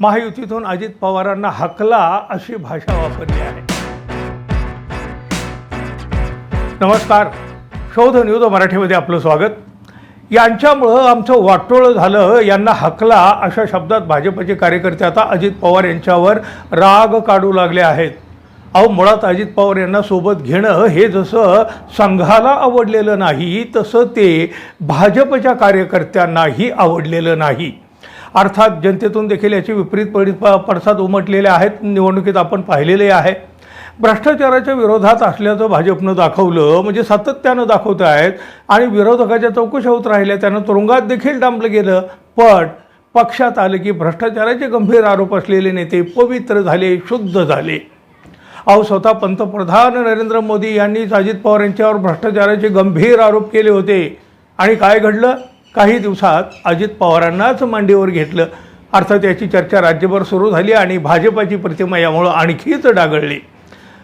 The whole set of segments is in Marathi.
महायुतीतून अजित पवारांना हकला अशी भाषा वापरली आहे. नमस्कार. शोध न्यूज मराठीमध्ये आपलं स्वागत. यांच्यामुळं आमचं वाटोळं झालं यांना हकला अशा शब्दात भाजपचे कार्यकर्ते आता अजित पवार यांच्यावर राग काढू लागले आहेत. अहो मुळात अजित पवार यांना सोबत घेणं हे जसं संघाला आवडलेलं नाही तसं ते भाजपच्या कार्यकर्त्यांनाही आवडलेलं नाही. अर्थात जनतेतून देखील याचे विपरीत परि प- पडसाद उमटलेले आहेत. निवडणुकीत आपण पाहिलेले आहे. भ्रष्टाचाराच्या विरोधात असल्याचं भाजपनं दाखवलं. म्हणजे सातत्यानं दाखवत आहेत. आणि विरोधकाच्या चौकशा होत राहिल्या. त्यानं तुरुंगात देखील डांबलं गेलं. पण पक्षात आलं की भ्रष्टाचाराचे गंभीर आरोप असलेले नेते पवित्र झाले शुद्ध झाले. अहो स्वतः पंतप्रधान नरेंद्र मोदी यांनीच अजित पवार यांच्यावर भ्रष्टाचाराचे गंभीर आरोप केले होते. आणि काय घडलं? काही दिवसात अजित पवारांनाच मांडीवर घेतलं. अर्थात याची चर्चा राज्यभर सुरू झाली आणि भाजपाची प्रतिमा यामुळं आणखीच डागळली.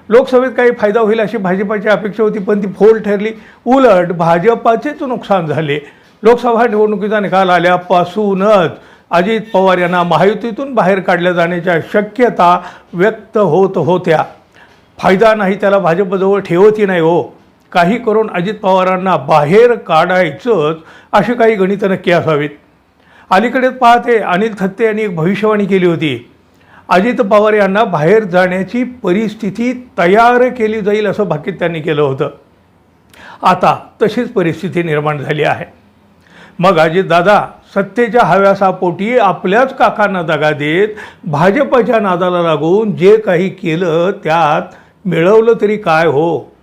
लोकसभेत काही फायदा होईल अशी भाजपाची अपेक्षा होती पण ती फोल ठरली. उलट भाजपाचेच नुकसान झाले. लोकसभा निवडणुकीचा निकाल आल्यापासूनच अजित पवार यांना महायुतीतून बाहेर काढल्या जाण्याच्या शक्यता व्यक्त होत होत्या. फायदा नाही त्याला भाजपजवळ ठेवतही नाही हो? काही करून अजित पवारांना बाहेर काढायचंच अशी काही गणितं नक्की असावीत. अलीकडेच पाहते अनिल थत्ते यांनी एक भविष्यवाणी केली होती. अजित पवार यांना बाहेर जाण्याची परिस्थिती तयार केली जाईल असं भाकीत त्यांनी केलं होतं. आता तशीच परिस्थिती निर्माण झाली आहे. मग अजितदादा सत्तेच्या हव्यासापोटी आपल्याच काकांना दगा देत भाजपच्या नादाला लागून जे काही केलं त्यात मिळवलं तरी काय हो?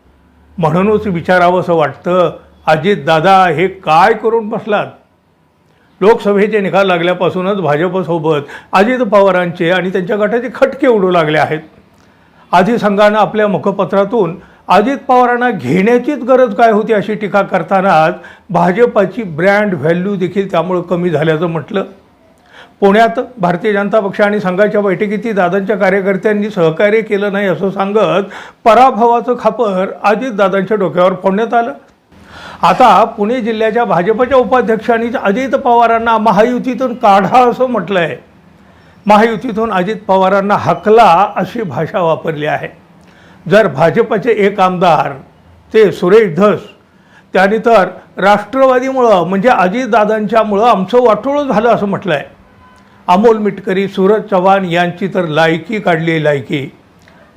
म्हणूनच विचारावंसं वाटतं अजितदादा हे काय करून बसलात? लोकसभेचे निकाल लागल्यापासूनच भाजपसोबत अजित पवारांचे आणि त्यांच्या गटाचे खटके उडू लागले आहेत. आधी संघानं आपल्या मुखपत्रातून अजित पवारांना घेण्याचीच गरज काय होती अशी टीका करतानाच भाजपाची ब्रँड व्हॅल्यू देखील त्यामुळं कमी झाल्याचं म्हटलं. पुण्यात भारतीय जनता पक्ष आणि संघाच्या बैठकीतही दादांच्या कार्यकर्त्यांनी सहकार्य केलं नाही असं सांगत पराभवाचं खापर अजितदादांच्या डोक्यावर फोडण्यात आलं. आता पुणे जिल्ह्याच्या भाजपच्या उपाध्यक्षांनी अजित पवारांना महायुतीतून काढा असं म्हटलं आहे महायुतीतून अजित पवारांना हकला अशी भाषा वापरली आहे. जर भाजपचे एक आमदार ते सुरेश धस त्यांनी तर राष्ट्रवादीमुळं म्हणजे अजितदादांच्यामुळं आमचं वाटोळं झालं असं म्हटलं आहे अमोल मिटकरी सूरज चव्हाण यांची तर लायकी काढली लायकी.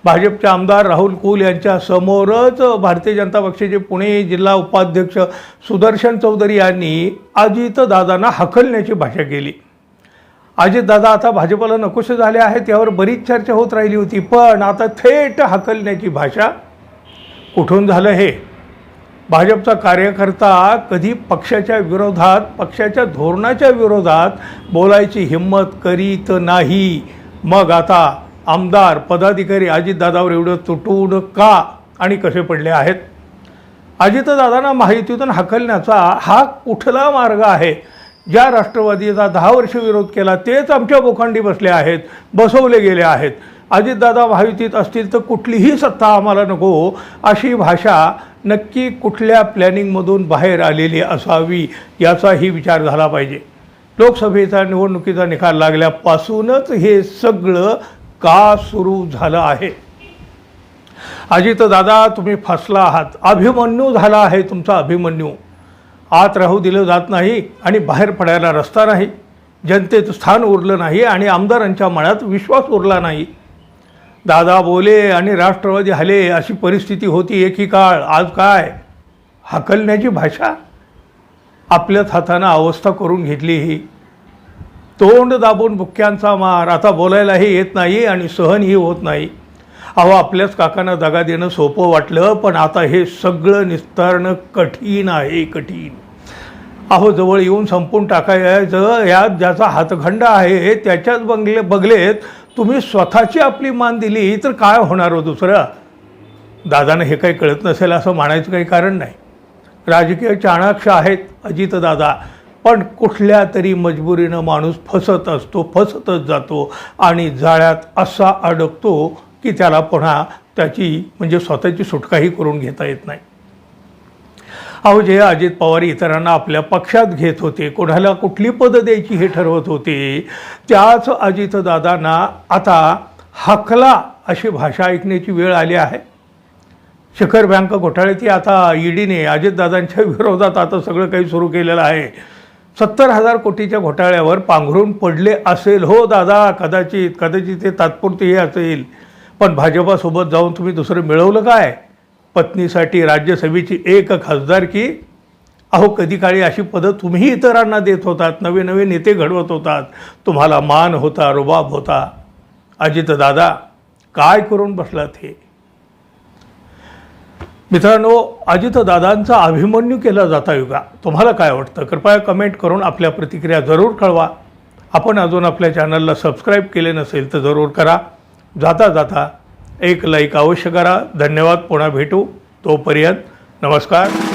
भाजपचे आमदार राहुल कुल यांच्या समोरच भारतीय जनता पक्षाचे पुणे जिल्हा उपाध्यक्ष सुदर्शन चौधरी यांनी अजितदादांना हकलण्याची भाषा केली. अजितदादा आता भाजपला नकोसे झाले आहेत यावर बरीच चर्चा होत राहिली होती पण आता थेट हकलण्याची भाषा कुठून झालं हे? भाजपचा कार्यकर्ता कधी पक्षाच्या विरोधात पक्षाच्या धोरणाच्या विरोधात बोलायची हिंमत करीत नाही. मग आता आमदार पदाधिकारी अजितदादावर एवढं तुटून का आणि कसे पडले आहेत? अजितदादांना माहितीतून हकलण्याचा हा कुठला मार्ग आहे? ज्या राष्ट्रवादीचा दहा वर्ष विरोध केला तेच आमच्या बोखंडी बसले आहेत बसवले गेले आहेत. अजितदादा महायुतीत असतील तर कुठलीही सत्ता आम्हाला नको अशी भाषा नक्की कुठल्या प्लॅनिंगमधून बाहेर आलेली असावी याचाही विचार झाला पाहिजे. लोकसभेचा निवडणुकीचा निकाल लागल्यापासूनच हे सगळं का सुरू झालं आहे? अजितदादा तुम्ही फसला आहात. अभिमन्यू झाला आहे तुमचा अभिमन्यू. आत राहू दिलं जात नाही आणि बाहेर पडायला रस्ता नाही. जनतेत स्थान उरलं नाही आणि आमदारांच्या मनात विश्वास उरला नाही. दादा बोले आणि राष्ट्रवादी हले अशी परिस्थिती होती एकी काळ. आज काय? हकलण्याची भाषा? आपल्याच हातानं अवस्था करून घेतली ही. तोंड दाबून बुक्क्यांचा मार. आता बोलायलाही येत नाही आणि सहनही होत नाही. अहो आपल्याच काकांना दगा देणं सोपं वाटलं पण आता हे सगळं निस्तारणं कठीण आहे कठीण. अहो जवळ येऊन संपून टाकायचं. यात ज्याचा हातखंड आहे त्याच्याच बंगले बगलेत तुम्ही स्वतःची आपली मान दिली तर काय होणार हो दुसरं? दादानं हे काही कळत नसेल असं म्हणायचं काही कारण नाही. राजकीय चाणाक्ष आहेत अजितदादा पण कुठल्या तरी मजबुरीनं माणूस फसत असतो फसतच जातो आणि जाळ्यात असा अडकतो की त्याला पुन्हा त्याची म्हणजे स्वतःची सुटकाही करून घेता येत नाही. अहो जे अजित पवार इतरांना आपल्या पक्षात घेत होते. कोणाला कुठली पदं द्यायची हे ठरवत होते. त्याच अजितदादांना आता हकला अशी भाषा ऐकण्याची वेळ आली आहे. शिखर बँक घोटाळ्याची आता ईडीने अजितदादांच्या विरोधात आता सगळं काही सुरू केलेलं आहे. सत्तर हजार कोटीच्या घोटाळ्यावर पांघरून पडले असेल. हो दादा कदाचित कदाचित ते तात्पुरते हे असेल. पण भाजपासोबत जाऊन तुम्ही दुसरं मिळवलं काय? पत्नीसाठी राज्यसभेची एक खासदारकी अहो कधी काळी अशी पदं तुम्ही इतरांना देत होतात नवे नवे नेते घडवत होतात तुम्हाला मान होता रुबाब होता. अजितदादा काय करून बसलात हे? मित्रांनो अजितदादांचा अभिमन्यू केला जाता युगा. तुम्हाला काय वाटतं? कृपया कमेंट करून आपल्या प्रतिक्रिया जरूर कळवा. आपण अजून आपल्या चॅनलला सबस्क्राईब केले नसेल तर जरूर करा. जाता जाता एक लाईक अवश्य करा. धन्यवाद. पुन्हा भेटू. तोपर्यंत नमस्कार.